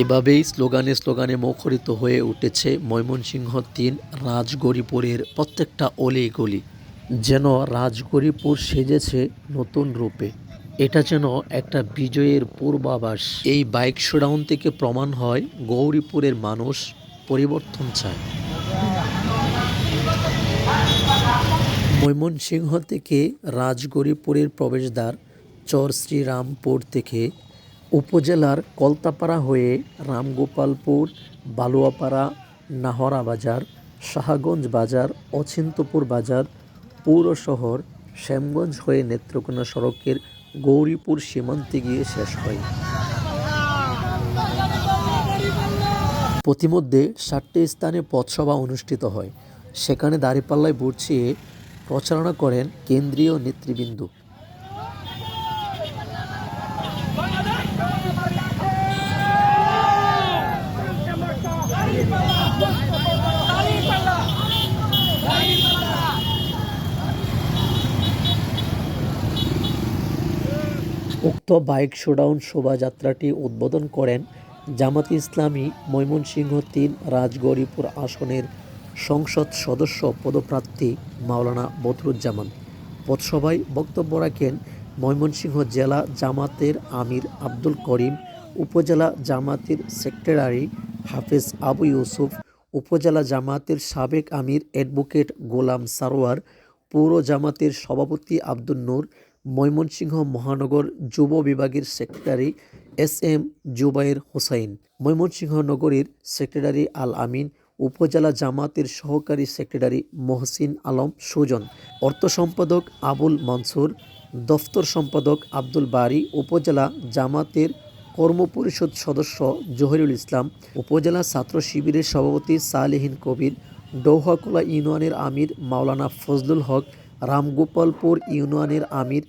এভাবেই স্লোগানে স্লোগানে মুখরিত হয়ে উঠেছে ময়মনসিংহ তিন রাজগরিপুরের প্রত্যেকটা অলি গলি। যেন রাজগরিপুর সেজেছে নতুন রূপে। এটা যেন একটা বিজয়ের পূর্বাভাস। এই বাইক শোডাউন থেকে প্রমাণ হয় গৌরীপুরের মানুষ পরিবর্তন চায়। ময়মনসিংহ থেকে রাজগরিপুরের প্রবেশদ্বার চর শ্রীরামপুর থেকে উপজেলার কলতাপাড়া হয়ে রামগোপালপুর, বালুয়াপাড়া, নাহরা বাজার, শাহগঞ্জ বাজার, অচিন্তপুর বাজার, পৌর শহর, শ্যামগঞ্জ হয়ে নেত্রকোনা সড়কের গৌরীপুর সীমান্তে গিয়ে শেষ হয়। প্রতিমধ্যে সাতটি স্থানে পথসভা অনুষ্ঠিত হয়। সেখানে দাঁড়িপাল্লায় ভোট প্রচারণা করেন কেন্দ্রীয় নেতৃবৃন্দ। উক্ত বাইক শোডাউন শোভাযাত্রাটি উদ্বোধন করেন জামাত ইসলামী ময়মনসিংহ তিন রাজগরিপুর আসনের সংসদ সদস্য পদপ্রার্থী মাওলানা বদরুজ্জামান। পথসভায় বক্তব্য রাখেন ময়মনসিংহ জেলা জামাতের আমির আব্দুল করিম, উপজেলা জামাতের সেক্রেটারি হাফেজ আবু ইউসুফ, উপজেলা জামাতের সাবেক আমির অ্যাডভোকেট গোলাম সারোয়ার, পৌর জামাতের সভাপতি আব্দুল নূর ময়মনসিংহ মহানগর যুব বিভাগের secretary S M Jubair Hossain. Mymensingh নগরীর সেক্রেটারি আল আমিন, উপজেলা জামাতের সহকারী সেক্রেটারি মহসিন আলম সুজন, অর্থ সম্পাদক আবুল মনসুর, দফতর সম্পাদক আব্দুল বারি, উপজেলা জামাতের কর্মপরিষদ সদস্য জহিরুল ইসলাম, উপজেলা ছাত্র শিবিরের সভাপতি সালেহীন কবির, ডৌহাকোলা ইউনিয়নের আমির মাওলানা ফজলুল হক রামগোপালপুর ইউনিয়নের আমির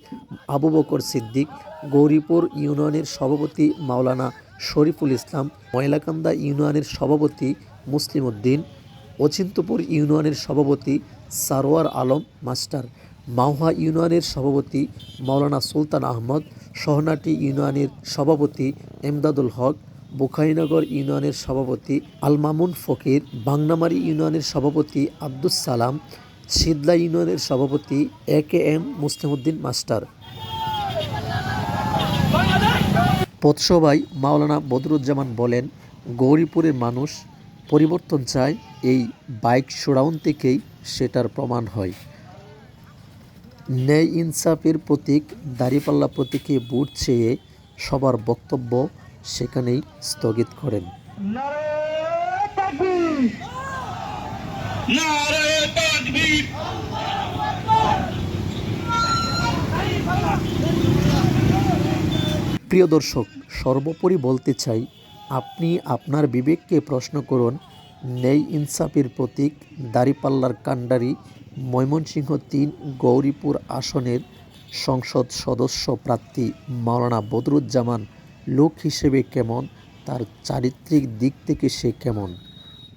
আবু বকর সিদ্দিক, গৌরীপুর ইউনিয়নের সভাপতি মাওলানা শরীফুল ইসলাম, ময়লাকান্দা ইউনিয়নের সভাপতি মুসলিম উদ্দিন, অচিন্তপুর ইউনিয়নের সভাপতি সারোয়ার আলম মাস্টার, মাওহা ইউনিয়নের সভাপতি মাওলানা সুলতান আহমদ সহনাটি ইউনিয়নের সভাপতি এমদাদুল হক, বোখাইনগর ইউনিয়নের সভাপতি আলমামুন ফকির, বাংনামারি ইউনিয়নের সভাপতি আব্দুস সালাম সিদলা ইউনিয়নের সভাপতি A K M Muslimuddin master. পথসভায় Maulana Badruzzaman বলেন, গৌরীপুরের মানুষ পরিবর্তন চায় এই বাইক শোডাউন থেকেই সেটার প্রমাণ হয়। ন্যায় ইনসাফের প্রতীক, দাঁড়িপাল্লা প্রতীকে ভোট চেয়ে সবার বক্তব্য সেখানেই স্থগিত করেন। নারায়ে প্রিয় দর্শক, সর্বোপরি বলতে চাই, আপনি আপনার বিবেককে প্রশ্ন করুন, ন্যায় ইনসাফের প্রতীক, দাঁড়িপাল্লার কাণ্ডারি, ময়মনসিংহ তিন, গৌরীপুর আসনের সংসদ সদস্য প্রার্থী মাওলানা বদরুজ্জামান লোক হিসেবে কেমন, তার চারিত্রিক দিক থেকে সে কেমন?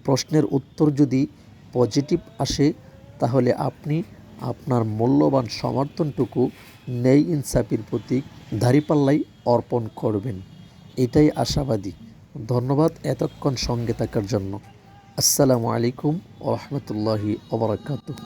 প্রশ্নের উত্তর যদি পজিটিভ আসে, তাহলে আপনি আপনার মূল্যবান সমর্থনটুকু নেই ইনসাফির প্রতীক দাঁড়িপাল্লাই অর্পণ করবেন। এটাই আশাবাদী। ধন্যবাদ এতক্ষণ সঙ্গে থাকার জন্য। আসসালামু আলাইকুম ও রহমতুল্লাহি ওবরাকাতুহ